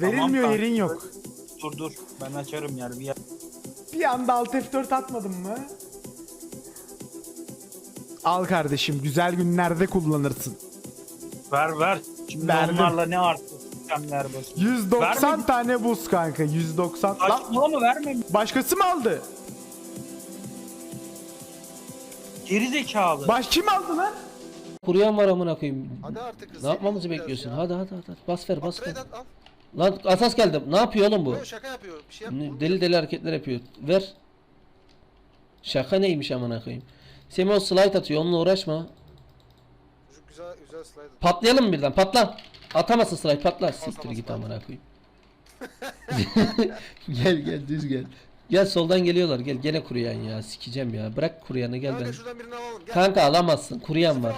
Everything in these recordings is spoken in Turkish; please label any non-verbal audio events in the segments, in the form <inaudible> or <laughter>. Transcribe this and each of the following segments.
Verilmiyor kanka. yerin yok. Dur dur. Ben açarım yer bir yer. Bir anda alt F4 atmadın mı? Al kardeşim güzel günlerde kullanırsın. Ver ver. Şimdi Verdim. onlarla ne? Sistemler basın. 190 Vermedin. tane buz kanka 190. Lan Saçmalama verme. başkası mı aldı? Geri zekalı. Baş kim aldı lan? Kuruyan var amına koyayım. Hadi artık hızlı Ne yapmamızı bekliyorsun? ya. Hadi hadi hadi. Bas ver bas ver. Trade at, al. Lan asas geldi. Ne yapıyor oğlum bu? Yo, şaka yapıyor. Bir şey yap. Ne- Deli deli hareketler yapıyor. Ver. Şaka neymiş amına koyayım. Semih o slide atıyor onunla uğraşma. Çocuk güzel güzel slide. atıyor. Patlayalım mı birden? Patla. Atamazsın slide patla. Siktir git amına koyayım. <laughs> gel gel düz gel. Gel soldan geliyorlar. Gel gene kuruyan ya. Sikeceğim ya. Bırak kuruyanı gel Kanka ben. şuradan birini alalım. Gel. Kanka alamazsın. Kuruyan var.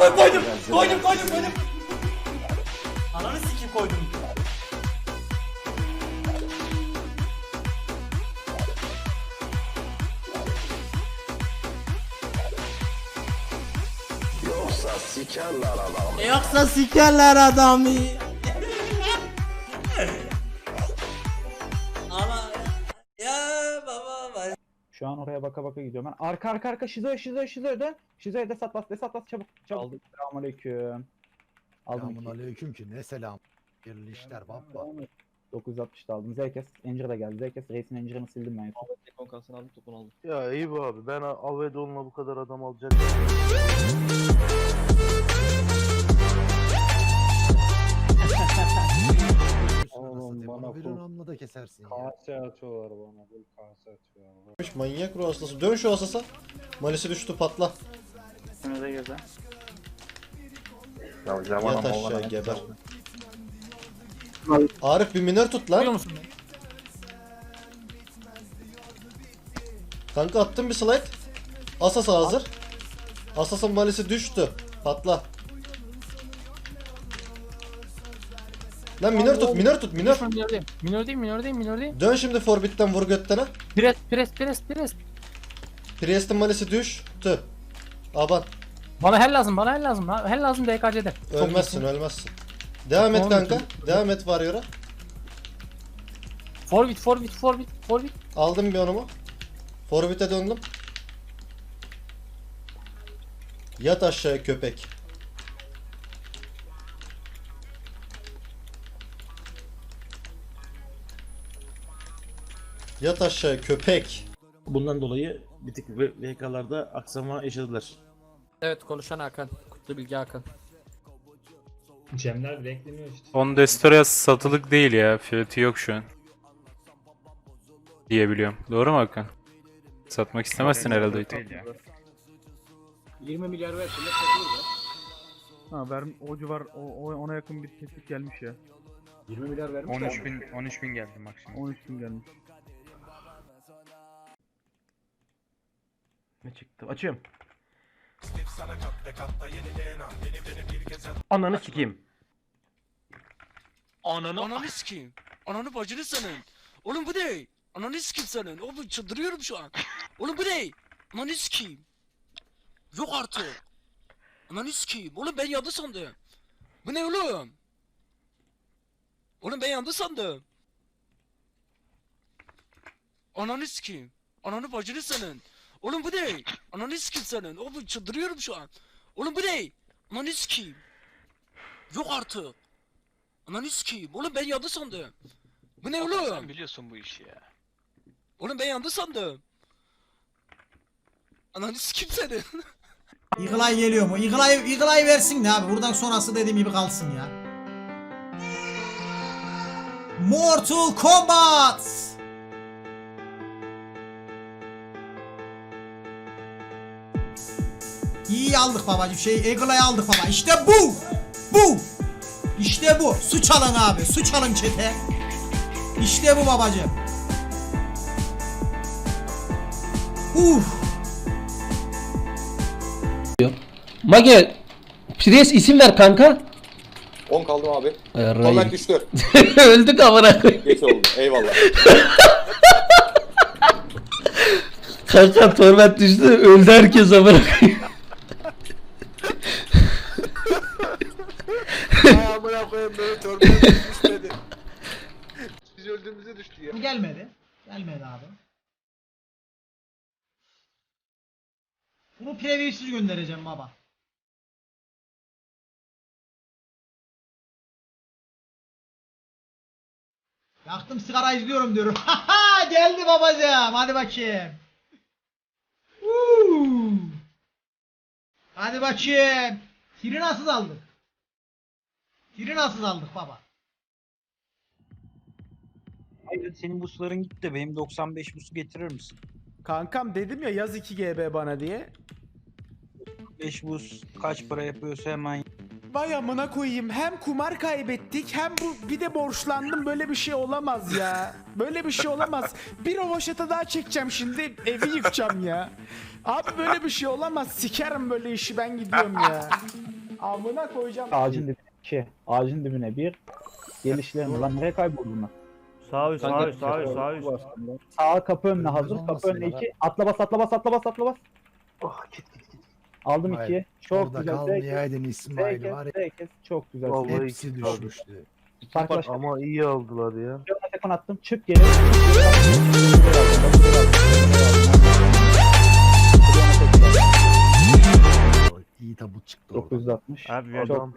Koydum koydum. Koydum koydum koydum. Ananı sikim koydum. Yoksa sikerler adamı. Ama Şu an oraya baka baka gidiyorum ben. Arka arka arka şizo şizo şizo dön. Şizo'ya de sat bas de sat bas çabuk. Çabuk. Aldık. Selamünaleyküm. Aldım. Selamun aleyküm ki ne selam. Hayırlı işler baba. 960'da aldım. Zkes. Encir de geldi. Zkes Reis'in Encir'ini sildim ben. Ya iyi bu abi. Ben Avedon'la bu kadar adam alacak. Oğlum bana bir anlamda da kesersin ya. Kase atıyorlar bana. Bu kase atıyorlar. Manyak ruh hastası. Dön şu asasa. Malisi düştü patla. Önüne girdi. Yat aşağı geber. Arif bir minör tut lan. Kanka attım bir slide. Asasa hazır. Asasın malisi düştü. Patla. Lan minör tut, minör tut, minör. Minördeyim. Minördeyim, minördeyim, minördeyim. Dön şimdi Forbit'ten vur göttene. Pres, pres, pres, pres. Priest'in malisi düştü. Aban. Bana hel lazım, bana hel lazım. Hel lazım DKC'de. Ölmezsin, ölmezsin. Devam et kanka. Devam et Warrior'a. Forbit, forbit, forbit, forbit. Aldım bir onumu. Forbit'e döndüm. Yat aşağıya köpek. Yat aşağıya köpek. Bundan dolayı bir tık VK'larda aksama yaşadılar. Evet, konuşan Hakan. Kutlu Bilgi Hakan. On Destoria satılık değil ya. Fiyatı yok şu an. Diyebiliyorum. Doğru mu Hakan? Satmak istemezsin herhalde. 20 milyar versin. Ha ver, o civar o, o- ona yakın bir teklif gelmiş ya. 20 milyar vermiş. 13 bin, 13 bin geldi maksimum. 13 bin gelmiş. Ne çıktı? Açıyorum. Ananı sikeyim. Ananı, ananı sikeyim. Ananı bacını senin. Oğlum bu ne? Ananı sikeyim senin. Oğlum çıldırıyorum şu an. Oğlum bu ne? Ananı sikeyim. Yok artık. Ananı sikeyim. Oğlum ben yandı sandım. Bu ne oğlum? Oğlum ben yandı sandım. Ananı sikeyim. Ananı bacını senin. Oğlum bu ne? Ananı sikeyim senin. Oğlum çıldırıyorum şu an. Oğlum bu ne? Ananı sikeyim. Yok artık. Ananı sikeyim. Oğlum ben yandı sandım. Bu ne oğlum? Sen biliyorsun bu işi ya. Oğlum ben yandı sandım. Ananı sikeyim seni. Eagle <laughs> geliyor mu? Eagle Eye versin de abi. Buradan sonrası dediğim gibi kalsın ya. Mortal Kombat! İyi aldık babacım. Şey Eagle'ı aldık baba. İşte bu! Bu! İşte bu. Su çalın abi. Su çalın çete. İşte bu babacım. Uf. Mage Pires isim ver kanka. 10 kaldım abi. Yarrayım. düştü. <laughs> Öldük amına. Geç oldu. Eyvallah. <laughs> Kanka torment düştü. Öldü herkes amına koyayım. Ay amına koyayım böyle törpüye düşmedi. Biz öldüğümüzde düştü ya. Bu gelmedi. Gelmedi abi. Bunu preview'siz göndereceğim baba. Yaktım sigara izliyorum diyorum. <laughs> Haha geldi babacığım. Hadi bakayım. Woo. Hadi bakayım. Tiri nasıl aldık? Tiri nasıl aldık baba? Hayır senin busların gitti benim 95 busu getirir misin? Kankam dedim ya yaz 2 GB bana diye. 5 bus kaç para yapıyorsa hemen Vay amına koyayım. Hem kumar kaybettik hem bu bir de borçlandım. Böyle bir şey olamaz ya. Böyle bir şey olamaz. Bir rovaşata daha çekeceğim şimdi. Evi yıkacağım ya. Abi böyle bir şey olamaz. Sikerim böyle işi ben gidiyorum ya. Amına koyacağım. Ağacın dibine 2. Ağacın dibine 1. Gelişlerini lan nereye kayboldu bunlar? Sağ üst sağ üst sağ üst sağ üst. Sağa kapı önüne hazır. olmasın Kapı önüne ya. 2. Atla bas atla bas atla bas atla bas. Oh git git git. Aldım Hayır. 2'ye. Çok Orada güzel. kalmayaydın İsmail Tekes, var ya. tekes. Çok güzel. Hepsi düşmüştü. Arkadaşlar Ama iyi aldılar ya. bir ona tekon attım. Çık geri. İyi tabut çıktı orada. 960. Abi Çok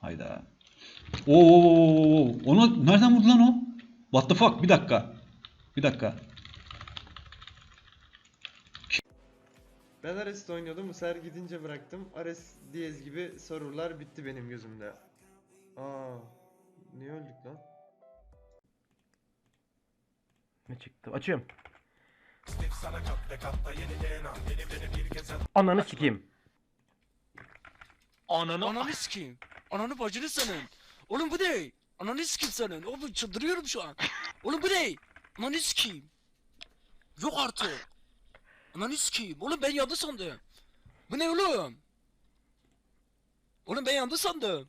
Hayda. Oo. Onu nereden vurdu lan o? What the fuck? Bir dakika. Bir dakika. Ben Ares'te oynuyordum. Bu sefer gidince bıraktım. Ares Diyez gibi serverlar bitti benim gözümde. Aa, niye öldük lan? Ne çıktı? Açıyorum. Ananı sikeyim. Ananı ananı sikeyim. Ananı bacını senin. Oğlum bu ne? Ananı sikeyim senin. Oğlum çıldırıyorum şu an. Oğlum bu ne? Ananı sikeyim. Yok artık. Ananı sikeyim. Oğlum ben yandı sandım. Bu ne oğlum? Oğlum ben yandı sandım.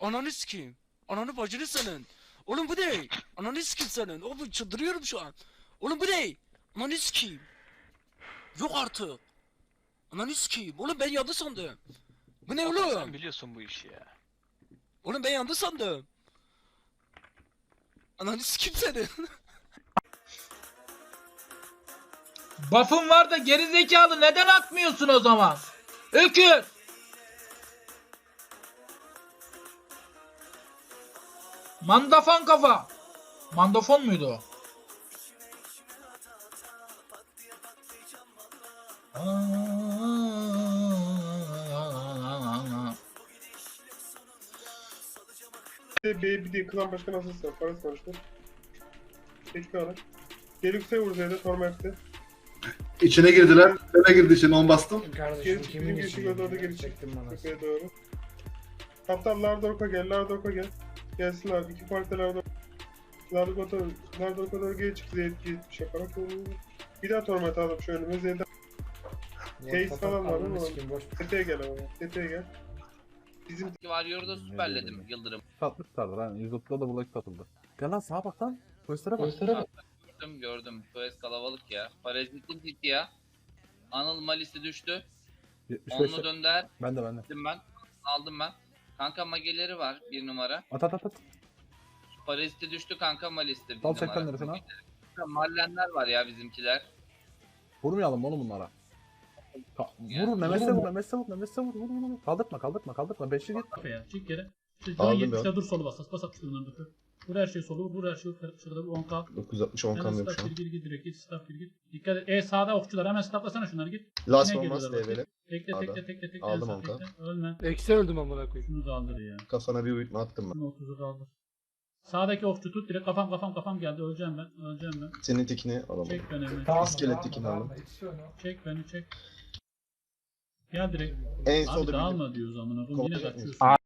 Ananı sikeyim. Ananı bacını senin. Oğlum bu ne? Ananı sikeyim senin. Oğlum çıldırıyorum şu an. Oğlum bu ne? Ananı sikeyim. Yok artık. Ananı sikeyim. Oğlum ben yandı sandım. Bu ne oğlum? Sen biliyorsun bu işi ya. Oğlum ben yandı sandım. Ananı sikeyim senin. <laughs> Buff'ın var da geri zekalı neden atmıyorsun o zaman? Ökür. Mandafon kafa. Mandafon muydu o? Bir de klan başkanı asılsın. Paris konuştu. Peki ara. Gelipse vur Z'de Torment'te. İçine girdiler. Nereye girdi içine on bastım. Geri çık bizim girişi orada geri çık. Tepeye doğru. Kaptan Lardorka gel, Lardorka gel. Gelsinler, iki parti Lardorka. Lardorka, Lardorka doğru geri çık, Z'ye gitmiş yaparak. Bir daha torment aldım şu önüme, Z'den. Case falan var ama Tepeye gel ama, tepeye gel. Bizim Varıyor'da süperledim Yıldırım. Satmışlardır ha. 130'da da bulaşık satıldı. Gel lan sağa bak lan. Polislere bak. Gördüm gördüm. Quest kalabalık ya. Parazitin titi ya. Anıl Malis'i düştü. Onlu dönder. Ben de ben de. Aldım ben. Aldım ben. Kanka mageleri var bir numara. At at at at. Paraziti düştü kanka Malis'te bir Al numara. 80 lirasını al. Mallenler var ya bizimkiler. Vurmayalım oğlum bunlara. Ka- vur Nemes'e vur Nemes'e vur Nemes'e vur vur vur. Kaldırtma kaldırtma kaldırtma. Beşli git. Kafaya çık yere. Aldım ben. dur solu bas. Bas at şunları dur. Vur her şey solu vur her şey şurada bir 10k. 960 10 Hemen staff gir gir gir direkt git staff gir gir. Dikkat et. E sağda okçular hemen stafflasana şunları git. Last Yine olmaz geliyorlar bak. develi. Tekle Sağda. tekle tekle tekle. Aldım sağ onka. tekle. Ölme. Eksi öldüm amına koyayım. Şunu kaldır ya. Kafana bir uyutma attım ben. Şunu 30'u kaldır. Sağdaki okçu tut direkt kafam kafam kafam geldi öleceğim ben öleceğim ben. Senin tikini alamadım. Çek beni hemen. İskelet tikini aldım. Çek beni çek. Gel direkt. En Abi solda dağılma diyoruz amına koyayım yine kaçıyorsun.